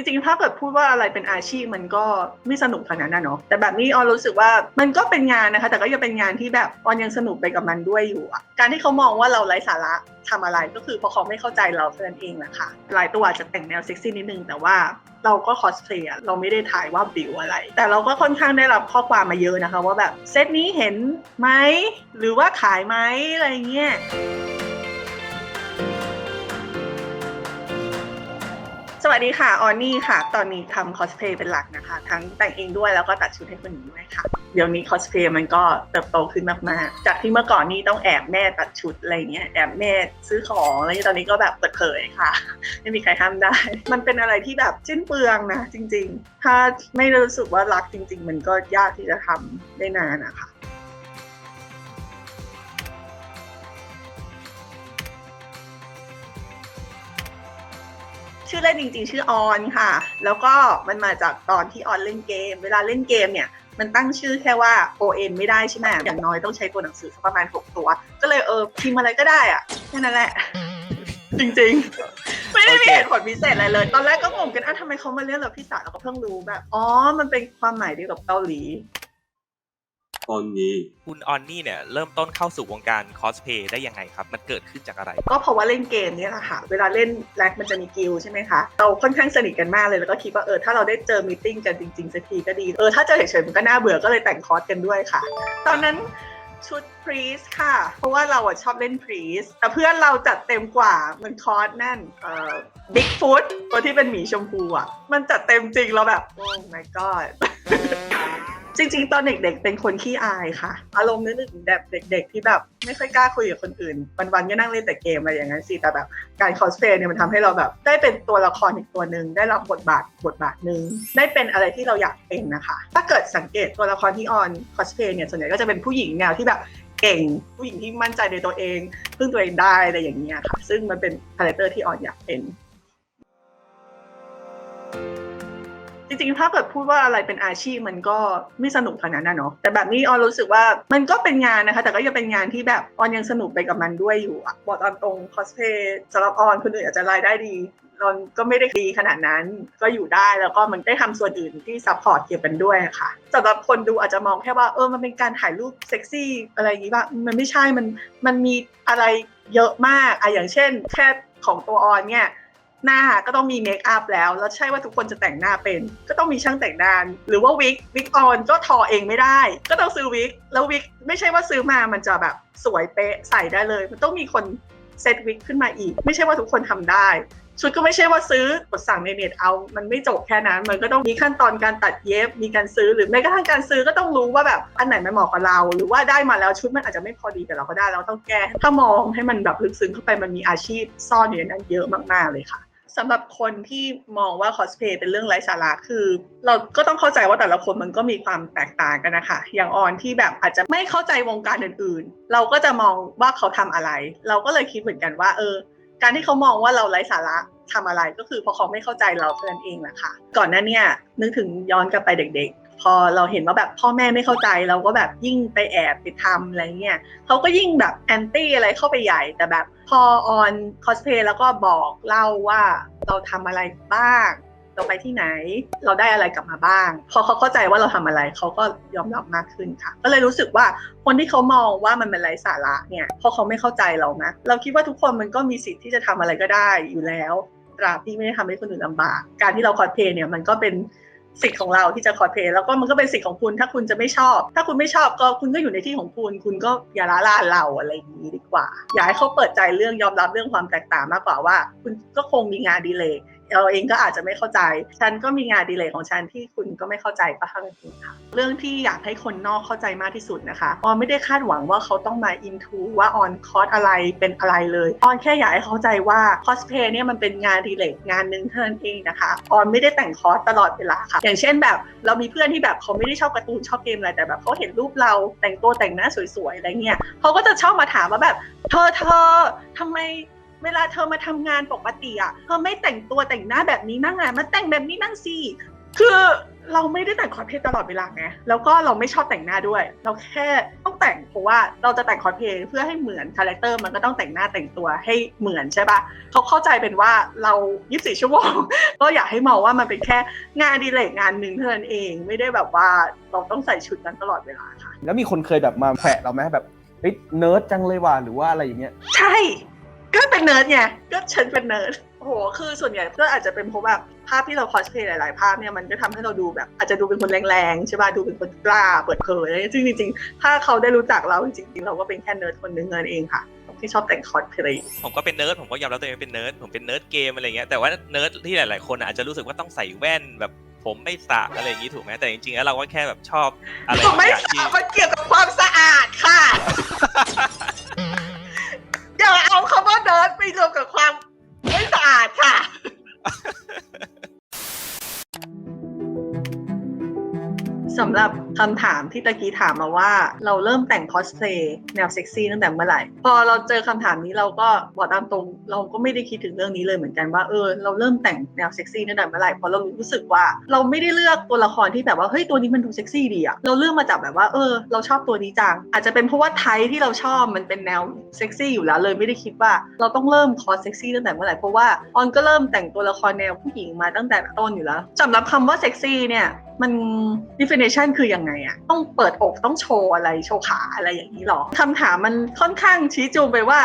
จริงๆ ถ้าเกิดพูดว่าอะไรเป็นอาชีพมันก็ไม่สนุกขนาดนั้นเนาะแต่แบบนี้ออนรู้สึกว่ามันก็เป็นงานนะคะ แต่ก็ยังเป็นงานที่แบบออนยังสนุกไปกับมันด้วยอยู่อะการที่เขามองว่าเราไร้สาระทำอะไรก็คือเพราะเขาไม่เข้าใจเราเท่านั้นเองแหละค่ะหลายตัวอาจจะแต่งแนวเซ็กซี่นิดนึงแต่ว่าเราก็คอสเพลย์เราไม่ได้ถ่ายว่าบิวอะไร แต่เราก็ค่อนข้างได้รับข้อความมาเยอะนะคะ ว่าแบบเซตนี้เห็นไหมหรือว่าขายไหมอะไรเงี้ย วัสดีค่ะ ออนนี่ค่ะ ตอนนี้ทำคอสเพลย์เป็นหลักนะคะ ทั้งแต่งเองด้วยแล้วก็ตัดชุดให้คนอื่นด้วยค่ะ เดี๋ยวนี้คอสเพลย์มันก็เติบโตขึ้นมาก ๆ จากที่เมื่อก่อนนี่ต้องแอบแม่ตัดชุดอะไรเงี้ย แอบแม่ซื้อของอะไรเงี้ยตอนนี้ก็แบบเปิดเผยค่ะ ไม่มีใครห้ามได้ มันเป็นอะไรที่แบบสิ้นเปลืองนะจริง ๆ ถ้าไม่รู้สึกว่ารักจริง ๆ มันก็ยากที่จะทำได้นานนะคะ ชื่อเล่นจริง ๆ ชื่อออนค่ะ แล้วก็มันมาจากตอนที่ออนเล่นเกม เวลาเล่นเกมเนี่ยมันตั้งชื่อแค่ว่า ON ไม่ได้ใช่ไหมอย่างน้อยต้องใช้ตัวหนังสือสักประมาณ 6 ตัว ก็เลยเออพิมพ์อะไรก็ได้อะแค่นั้นแหละ จริงๆ ไม่ได้มีเคเหตุผลพิเศษอะไรเลย ตอนแรกก็งงกันอะทำไมเขามาเรียกเราพี่สาวเราก็เพิ่งรู้แบบ อ๋อ มันเป็นความหมายเดียวกับเกาหลี ตอนนี้คุณออนนี่เนี่ยเริ่มต้นเข้าสู่วงการคอสเพย์ได้ยังไงครับ มันเกิดขึ้นจากอะไร ก็เพราะว่าเล่นเกมเนี่ยแหละค่ะ เวลาเล่นแร็กมันจะมีกิลด์ใช่ไหมคะ เราค่อนข้างสนิทกันมากเลย แล้วก็คิดว่าเออถ้าเราได้เจอมีตติ้งกันจริงๆสักทีก็ดี เออถ้าเจอเฉยๆมันก็น่าเบื่อก็เลยแต่งคอร์สกันด้วยค่ะ ตอนนั้นชุดพรีสค่ะ เพราะว่าเราอะชอบเล่นพรีสแต่เพื่อนเราจัดเต็มกว่า มันคอร์สนั่นเอ่อบิ๊กฟุตตัวที่เป็นหมีชมพูอะมันจัดเต็มจริงเราแบบ โอ้ my god จริง ๆ ตอนเด็ก ๆ เป็นคนขี้อายค่ะ อารมณ์นึกถึงแบบเด็ก ๆ ที่แบบไม่ค่อยกล้าคุยกับคนอื่น วันๆก็นั่งเล่นแต่เกมอะไรอย่างนั้นสิ แต่แบบการคอสเพลย์เนี่ยมันทำให้เราแบบ ได้เป็นตัวละครอีกตัวหนึ่งได้รับบทบาทบทบาทหนึ่งได้เป็นอะไรที่เราอยากเป็นนะคะ ถ้าเกิดสังเกตตัวละครที่ออนคอสเพลย์เนี่ยส่วนใหญ่ก็จะเป็นผู้หญิงแนวที่แบบเก่งผู้หญิงที่มั่นใจในตัวเองพึ่งตัวเองได้อะไรอย่างเงี้ยค่ะ ซึ่งมันเป็นคาแรคเตอร์ที่ออนอยากเป็น จริงๆ ถ้าเกิดพูดว่าอะไรเป็นอาชีพมันก็ไม่สนุกขนาดนั้นเนาะแต่แบบนี้ออนรู้สึกว่ามันก็เป็นงานนะคะ แต่ก็ยังเป็นงานที่แบบออนยังสนุกไปกับมันด้วยอยู่อะบอกตามตรงคอสเพย์สำหรับออนคนอื่นอาจจะรายได้ดีออนก็ไม่ได้ดีขนาดนั้นก็อยู่ได้แล้วก็มันได้ทำส่วนอื่นที่ซัพพอร์ตเกี่ยวกันด้วยค่ะสำหรับคนดูอาจจะมองแค่ว่าเออมันเป็นการถ่ายรูปเซ็กซี่อะไรอย่างงี้ป่ะมันไม่ใช่มันมันมีอะไรเยอะมากอะอย่างเช่น แค่ของตัวออนเนี่ย หน้าก็ต้องมีเมคอัพแล้ว แล้วใช่ว่าทุกคนจะแต่งหน้าเป็น ก็ต้องมีช่างแต่งหน้าหรือว่าวิกวิกออนก็ทอเองไม่ได้ ก็ต้องซื้อวิกแล้ววิกไม่ใช่ว่าซื้อมามันจะแบบสวยเป๊ะใส่ได้เลย มันต้องมีคนเซตวิกขึ้นมาอีก ไม่ใช่ว่าทุกคนทำได้ ชุดก็ไม่ใช่ว่าซื้อกดสั่งในเน็ตเอา มันไม่จบแค่นั้น มันก็ต้องมีขั้นตอนการตัดเย็บ มีการซื้อหรือแม้กระทั่งการซื้อก็ต้องรู้ว่าแบบอันไหนมันเหมาะกับเรา หรือว่าได้มาแล้วชุดมันอาจจะไม่พอดีกับเราก็ได้เราต้องแก้ถ้ามองให้มันแบบลึกซึ้งเข้าไปมันมีอาชีพซ่อนอยู่ในนั้นเยอะมากๆเลยค่ะ สำหรับคนที่มองว่าคอสเพย์เป็นเรื่องไร้สาระคือ เราก็ต้องเข้าใจว่าแต่ละคนมันก็มีความแตกต่างกันนะคะ อย่างออนที่แบบอาจจะไม่เข้าใจวงการอื่นๆ เราก็จะมองว่าเขาทำอะไร เราก็เลยคิดเหมือนกันว่า เออ การที่เขามองว่าเราไร้สาระทำอะไรก็คือเพราะเขาไม่เข้าใจเราเท่านั้นเองแหละค่ะ ก่อนหน้านี่ยนึกถึงย้อนกลับไปเด็กๆพอเราเห็นว่าแบบพ่อแม่ไม่เข้าใจเราก็แบบยิ่งไปแอบไปทำอะไรเงี้ยเขาก็ยิ่งแบบแอนตี้อะไรเข้าไปใหญ่แต่แบบ พอออนคอสเพลย์แล้วก็บอกเล่าว่าเราทำอะไรบ้าง เราไปที่ไหน เราได้อะไรกลับมาบ้าง พอเขาเข้าใจว่าเราทำอะไรเขาก็ยอมรับมากขึ้นค่ะ ก็เลยรู้สึกว่าคนที่เขามองว่ามันเป็นไร้สาระเนี่ยเพราะเขาไม่เข้าใจเรานะเราคิดว่าทุกคนมันก็มีสิทธิ์ที่จะทำอะไรก็ได้อยู่แล้วตราบที่ไม่ได้ทำให้คนอื่นลำบาก การที่เราคอสเพลย์เนี่ยมันก็เป็น สิทธิ์ของเราที่จะคอสเพลย์แล้วก็มันก็เป็นสิทธิ์ของคุณถ้าคุณจะไม่ชอบ ถ้าคุณไม่ชอบก็คุณก็อยู่ในที่ของคุณ คุณก็อย่าละลานเราอะไรอย่างนี้ดีกว่า อยากให้เขาเปิดใจเรื่องยอมรับเรื่องความแตกต่างมากกว่าว่า คุณก็คงมีงานดีเลย เราเองก็อาจจะไม่เข้าใจ ฉันก็มีงานดีเลยของฉันที่คุณก็ไม่เข้าใจก็เท่านั้นค่ะ เรื่องที่อยากให้คนนอกเข้าใจมากที่สุดนะคะออนไม่ได้คาดหวังว่าเขาต้องมาอินทูว่าออนคอร์สอะไรเป็นอะไรเลยออนแค่อยากให้เข้าใจว่าคอสเพย์เนี่ยมันเป็นงานดีเลยงานหนึ่งเท่านั้นเองนะคะออนไม่ได้แต่งคอร์สตลอดเวลาค่ะ อย่างเช่นแบบ เรามีเพื่อนที่แบบเขาไม่ได้ชอบการ์ตูนชอบเกมอะไรแต่แบบเขาเห็นรูปเราแต่งตัวแต่งหน้าสวยๆอะไรเงี้ยเขาก็จะชอบมาถามว่าแบบเธอเธอทำไม เวลาเธอมาทำงานปกติอะเธอไม่แต่งตัวแต่งหน้าแบบนี้นั่งอะมาแต่งแบบนี้นั่งสิคือเราไม่ได้แต่งคอสเพลย์ตลอดเวลาไงแล้วก็เราไม่ชอบแต่งหน้าด้วย เราแค่ต้องแต่งเพราะว่าเราจะแต่งคอสเพลย์เพื่อให้เหมือนคาแรคเตอร์มันก็ต้องแต่งหน้าแต่งตัวให้เหมือนใช่ปะเขาเข้าใจเป็นว่าเรา 24 ชั่วโมง ก็อยากให้มองว่ามันเป็นแค่งานอดีเลกงานหนึ่งเท่านั้นเอง ไม่ได้แบบว่าเราต้องใส่ชุดนั้นตลอดเวลาค่ะ แล้วมีคนเคยแบบมาแขวะเราไหมแบบเฮ้ยเนิร์ดจังเลยว่ะหรือว่าอะไรอย่างเงี้ย ใช่ ก็เป็นเนิร์ดไงก็ฉันเป็นเนิร์ดโอ้โหคือส่วนใหญ่ก็อาจจะเป็นเพราะแบบภาพที่เราคอสเพลย์หลาย ๆ ภาพเนี่ยมันก็ทำให้เราดูแบบ อาจจะดูเป็นคนแรงๆใช่ป่ะดูเป็นคนกล้าเปิดเผยอะไรเงี้ยซึ่งจริงๆถ้าเขาได้รู้จักเราจริงๆเราก็เป็นแค่เนิร์ดคนหนึงเงินเองค่ะที่ชอบแต่งคอสเพลย์ผมก็เป็นเนิร์ดผมก็ยอมรับตัวเองว่าเป็นเนิร์ดผมเป็นเนิร์ดเกมอะไรเงี้ยแต่ว่าเนิร์ดที่หลาย ๆ คนอาจจะรู้สึกว่าต้องใส่แว่นแบบผมไม่สระอะไรอย่างนี้ถูกไหมแต่จริงๆแล้วเราก็แค่แบบชอบอะไรผมไม่บางอย่างที่มันเกี่ยวกับความสะอาดค่ะอย่า เอาคำว่าเนิร์ดไปรวมกับความ สำหรับคำถามที่ตะกี้ถามมาว่าเราเริ่มแต่งคอสเพลย์แนวเซ็กซี่ตั้งแต่เมื่อไหร่ พอเราเจอคำถามนี้เราก็บอกตามตรง เราก็ไม่ได้คิดถึงเรื่องนี้เลยเหมือนกันว่าเออเราเริ่มแต่งแนวเซ็กซี่ตั้งแต่เมื่อไหร่เพราะเรารู้สึกว่า เราไม่ได้เลือกตัวละครที่แบบว่าเฮ้ยตัวนี้มันดูเซ็กซี่ดีอะเราเลือกมาจากแบบว่าเออ เราชอบตัวนี้จังอาจจะเป็นเพราะว่าไทป์ที่เราชอบมันเป็นแนวเซ็กซี่อยู่แล้วเลยไม่ได้คิดว่าเราต้องเริ่มคอสเซ็กซี่ตั้งแต่เมื่อไหร่เพราะว่าออนก็เริ่มแต่งตัวละครแนวผู้หญิงมาตั้งแต่ต้นอยู่แล้วสำหรับคำว่าเซ็กซี่เนี่ย มัน definition คือยังไงอะต้องเปิดอกต้องโชว์อะไรโชว์ขาอะไรอย่างนี้หรอคำถามมันค่อนข้างชี้จูงไปว่า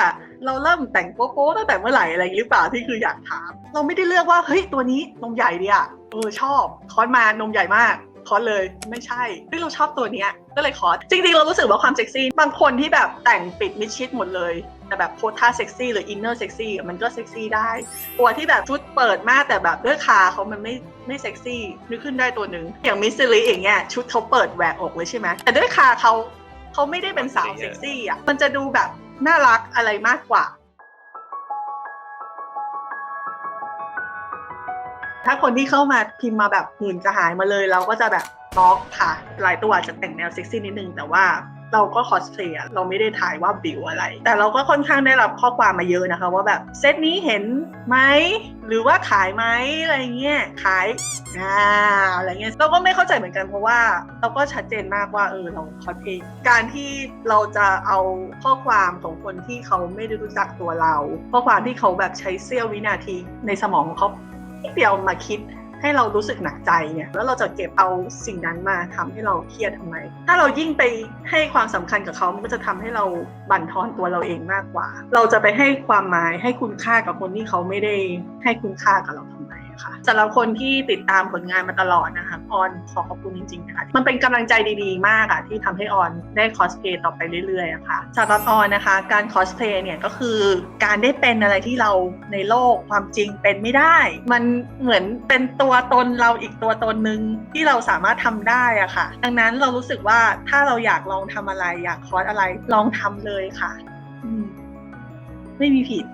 เราเริ่มแต่งโป๊ะตั้งแต่เมื่อไหร่อะไรอย่างนี้หรือเปล่าที่คืออยากถาม เราไม่ได้เลือกว่าเฮ้ยตัวนี้นมใหญ่ดีอะเออชอบคอนมานมใหญ่มากคอสเลยไม่ใช่เฮ้ยเราชอบตัวเนี้ยก็เลยคอสจริงๆเรารู้สึกว่าความเซ็กซี่บางคนที่แบบแต่งปิดมิดชิดหมดเลย แต่แบบโพสท่าเซ็กซี่หรืออินเนอร์เซ็กซี่มันก็เซ็กซี่ได้ตัวที่แบบชุดเปิดมากแต่แบบด้วยขาเขามันไม่ไม่เซ็กซี่นึกขึ้นได้ตัวหนึ่งอย่างมิสซิลิอย่างเงี้ยชุดเขาเปิดแหวกอกเลยใช่ไหมแต่ด้วยขาเขาเขาไม่ได้เป็นสาวเซ็กซี่อะมันจะดูแบบน่ารักอะไรมากกว่า ถ้าคนที่เข้ามาพิมพ์มาแบบหื่นกระหายมาเลยเราก็จะแบบบล็อกค่ะหลายตัวจะแต่งแนวเซ็กซี่นิดนึงแต่ว่า เราก็คอสเพลย์เราไม่ได้ถ่ายว่าบิวอะไร แต่เราก็ค่อนข้างได้รับข้อความมาเยอะนะคะ ว่าแบบเซตนี้เห็นไหมหรือว่าขายไหมอะไรเงี้ยขายอ่าอะไรเงี้ยเราก็ไม่เข้าใจเหมือนกันเพราะว่าเราก็ชัดเจนมากว่าเออเราคอสเพลย์การที่เราจะเอาข้อความของคนที่เขาไม่ได้รู้จักตัวเรา ข้อความที่เขาแบบใช้เสี้ยววินาทีในสมองของเขาเดียวมาคิด ให้เรารู้สึกหนักใจเนี่ยแล้วเราจะเก็บเอาสิ่งนั้นมาทำให้เราเครียดทำไม ถ้าเรายิ่งไปให้ความสำคัญกับเขามันก็จะทำให้เราบั่นทอนตัวเราเองมากกว่า เราจะไปให้ความหมายให้คุณค่ากับคนที่เขาไม่ได้ให้คุณค่ากับเราทำไม ค่ะสำหรับคนที่ติดตามผลงานมาตลอดนะคะออนขอขอบคุณจริงๆนะคะมันเป็นกำลังใจดีๆ มากอะที่ทำให้ออนได้คอสเพย์ต่อไปเรื่อยๆะค่ะสำหรับออนนะคะการคอสเพย์เนี่ยก็คือการได้เป็นอะไรที่เราในโลกความจริงเป็นไม่ได้ มันเหมือนเป็นตัวตนเราอีกตัวตนหนึ่งที่เราสามารถทำได้อะค่ะ ดังนั้นเรารู้สึกว่าถ้าเราอยากลองทำอะไร อยากคอสอะไรลองทำเลยค่ะ ไม่มีผิด